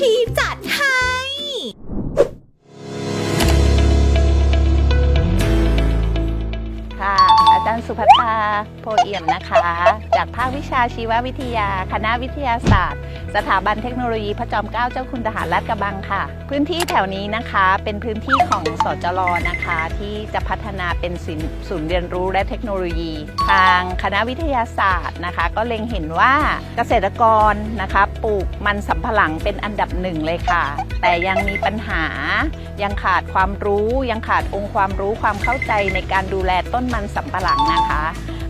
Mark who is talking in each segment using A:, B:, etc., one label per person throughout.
A: ทีจ้ะ
B: อาจารย์สุภัตาโพเอี่ยมนะคะ จากภาควิชาชีววิทยา คณะวิทยาศาสตร์ สถาบันเทคโนโลยีพระจอมเกล้าเจ้าคุณทหารลาดกระบังค่ะ พื้นที่แถวนี้นะคะเป็นพื้นที่ของสจรนะคะ ที่จะพัฒนาเป็นศูนย์ศูนย์เรียนรู้และเทคโนโลยี ทางคณะวิทยาศาสตร์นะคะ ก็เล็งเห็นว่าเกษตรกรนะคะปลูกมันสำปะหลังเป็นอันดับหนึ่งเลยค่ะ แต่ยังมีปัญหายังขาดความรู้ยังขาดองค์ความรู้ความเข้าใจในการดูแลต้นมันสำปะหลังนะคะ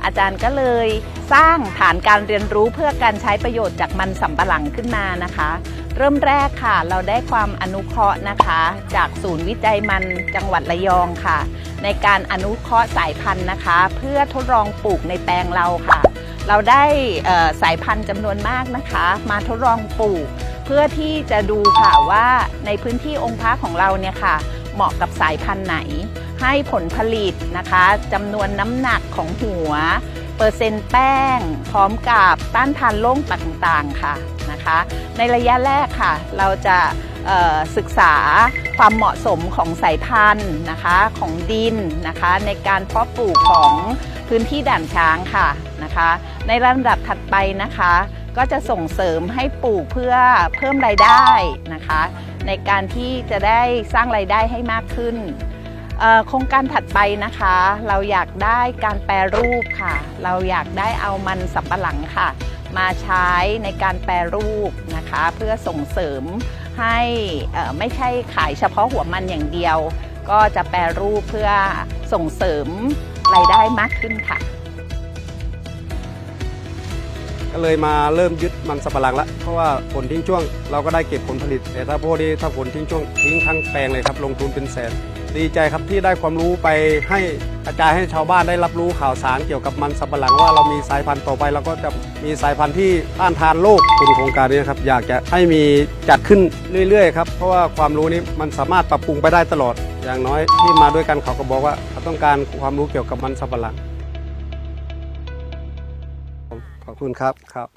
B: อาจารย์ก็เลยสร้างฐานการเรียนรู้เพื่อการใช้ประโยชน์จากมันสำปะหลังขึ้นมานะคะ เริ่มแรกค่ะ เราได้ความอนุเคราะห์นะคะ จากศูนย์วิจัยมันจังหวัดระยองค่ะ ในการอนุเคราะห์สายพันธุ์นะคะ เพื่อทดลองปลูกในแปลงเราค่ะ เราได้สายพันธุ์จำนวนมากนะคะ มาทดลองปลูก เพื่อที่จะดูค่ะว่าในพื้นที่องค์พระของเราเนี่ยค่ะ เหมาะกับสายพันธุ์ไหน ให้ผลผลิตนะคะจำนวนน้ำหนักของหัว เปอร์เซ็นต์แป้ง พร้อมกับต้านทานโรคต่างๆค่ะนะคะ ในระยะแรกค่ะ เราจะศึกษาความเหมาะสมของสายพันธุ์นะคะของดินนะคะ ในการเพาะปลูกของพื้นที่ด่านช้างค่ะนะคะ ในลำดับถัดไปนะคะ ก็จะส่งเสริมให้ปลูกเพื่อเพิ่มรายได้นะคะ ในการที่จะได้สร้างรายได้ให้มากขึ้นโครงการถัดไปนะคะ เราอยากได้การแปรรูปค่ะ เราอยากได้เอามันสับปะหลังค่ะ มาใช้ในการแปรรูปนะคะ เพื่อส่งเสริมให้ไม่ใช่ขายเฉพาะหัวมันอย่างเดียว ก็จะแปรรูปเพื่อส่งเสริมรายได้มากขึ้นค่ะ
C: ก็เลยมาเริ่มยึดมันสับปะหลังละเพราะว่าผลทิ้งช่วงเราก็ได้เก็บผลผลิต แต่ถ้าพวกนี้ถ้าผลทิ้งช่วงทิ้งทั้งแปลงเลยครับลงทุนเป็นแสนดีใจครับที่ได้ความรู้ไปให้กระจายให้ชาวบ้านได้รับรู้ข่าวสารเกี่ยวกับมันสับปะหลังว่าเรามีสายพันธุ์ต่อไปเราก็จะมีสายพันธุ์ที่ต้านทานโรคคุณโครงการนี้นะครับอยากจะให้มีจัดขึ้นเรื่อยๆครับเพราะว่าความรู้นี้มันสามารถปรับปรุงไปได้ตลอด อย่างน้อยที่มาด้วยกันเขาก็บอกว่าเขาต้องการความรู้เกี่ยวกับมันสับปะหลัง คุณครับครับ